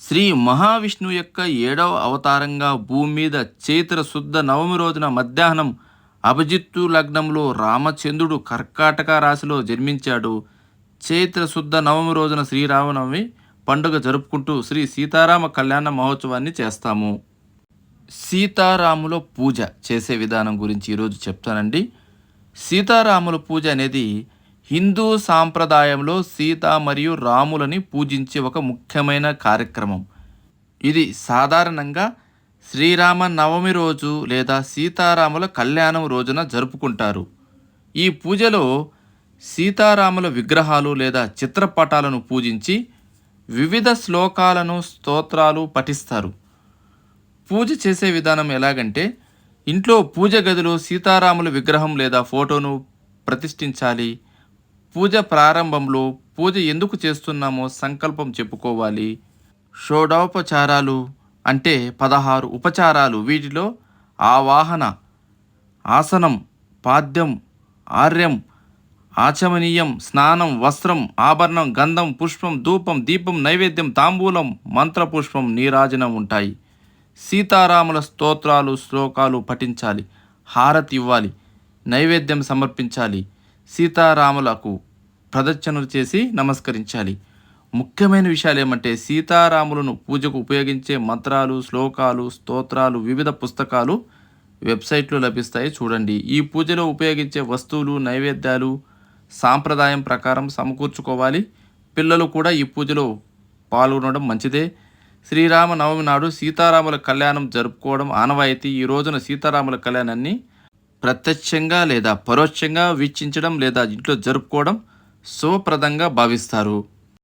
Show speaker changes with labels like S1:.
S1: శ్రీ మహావిష్ణువు యొక్క ఏడవ అవతారంగా భూమి మీద చైత్ర శుద్ధ నవమి రోజున మధ్యాహ్నం అభిజిత్తు లగ్నంలో రామచంద్రుడు కర్కాటక రాశిలో జన్మించాడు. చైత్ర శుద్ధ నవమి రోజున శ్రీరామనవమి పండుగ జరుపుకుంటూ శ్రీ సీతారామ కళ్యాణ మహోత్సవాన్ని చేస్తాము. సీతారాముల పూజ చేసే విధానం గురించి ఈరోజు చెప్తానండి. సీతారాముల పూజ అనేది హిందూ సాంప్రదాయంలో సీత మరియు రాములని పూజించే ఒక ముఖ్యమైన కార్యక్రమం. ఇది సాధారణంగా శ్రీరామ నవమి రోజు లేదా సీతారాముల కళ్యాణం రోజున జరుపుకుంటారు. ఈ పూజలో సీతారాముల విగ్రహాలు లేదా చిత్రపటాలను పూజించి వివిధ శ్లోకాలను స్తోత్రాలు పఠిస్తారు. పూజ చేసే విధానం ఎలాగంటే ఇంట్లో పూజ గదిలో సీతారాముల విగ్రహం లేదా ఫోటోను ప్రతిష్ఠించాలి. పూజ ప్రారంభంలో పూజ ఎందుకు చేస్తున్నామో సంకల్పం చెప్పుకోవాలి. షోడోపచారాలు అంటే పదహారు ఉపచారాలు. వీటిలో ఆవాహన ఆసనం పాద్యం ఆర్యం ఆచమనీయం స్నానం వస్త్రం ఆభరణం గంధం పుష్పం ధూపం దీపం నైవేద్యం తాంబూలం మంత్రపుష్పం నీరాజనం ఉంటాయి. సీతారాముల స్తోత్రాలు శ్లోకాలు పఠించాలి. హారతి ఇవ్వాలి. నైవేద్యం సమర్పించాలి. సీతారాములకు ప్రదర్శనలు చేసి నమస్కరించాలి. ముఖ్యమైన విషయాలు ఏమంటే సీతారాములను పూజకు ఉపయోగించే మంత్రాలు శ్లోకాలు స్తోత్రాలు వివిధ పుస్తకాలు వెబ్సైట్లో లభిస్తాయి. చూడండి. ఈ పూజలో ఉపయోగించే వస్తువులు నైవేద్యాలు సాంప్రదాయం ప్రకారం సమకూర్చుకోవాలి. పిల్లలు కూడా ఈ పూజలో పాల్గొనడం మంచిదే. శ్రీరామ నవమి నాడు సీతారాముల కళ్యాణం జరుపుకోవడం ఆనవాయితీ. ఈ రోజున సీతారాముల కళ్యాణాన్ని ప్రత్యక్షంగా లేదా పరోక్షంగా వీక్షించడం లేదా ఇంట్లో జరుపుకోవడం శుభప్రదంగా భావిస్తారు.